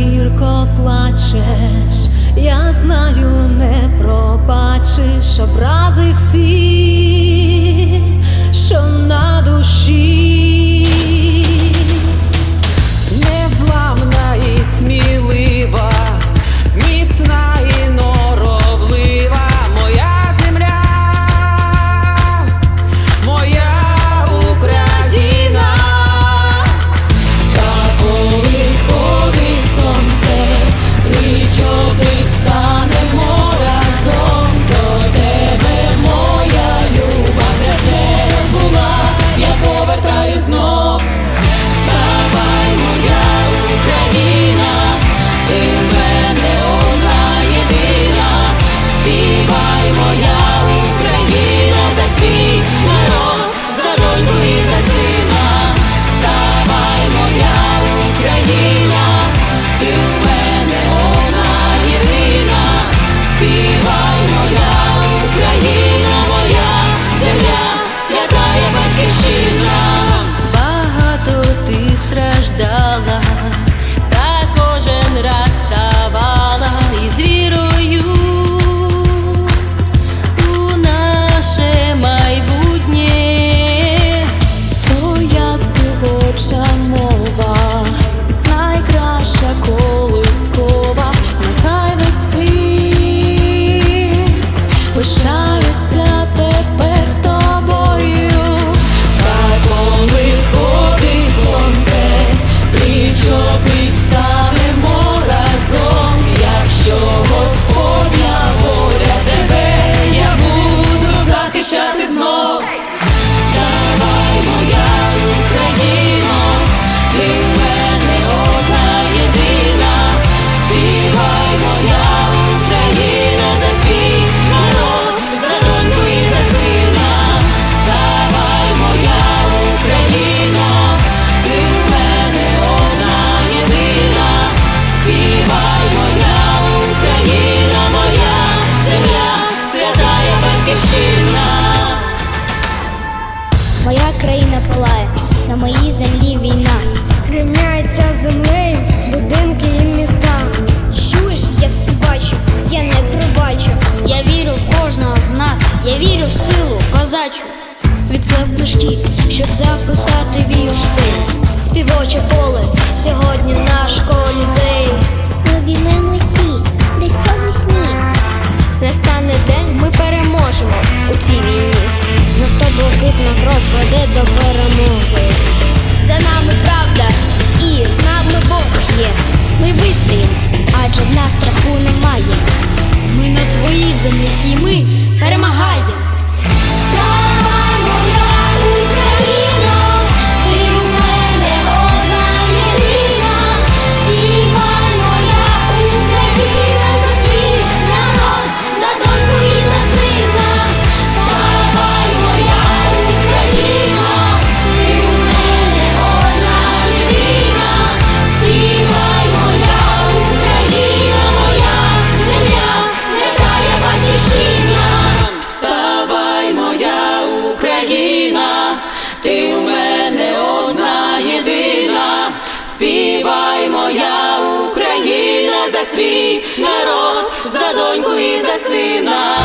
гірко плачеш, я знаю, не пробачиш образи всі. Hey. я вірю в силу козачу. відплив пишки, щоб записати вірш цей Співоче поле сьогодні наш колізей. Обіймемося десь по весні. Настане день, ми переможемо у цій війні. Жовто блакитна кров веде до перемоги. За нами правда. за свій народ, за доньку і за сина.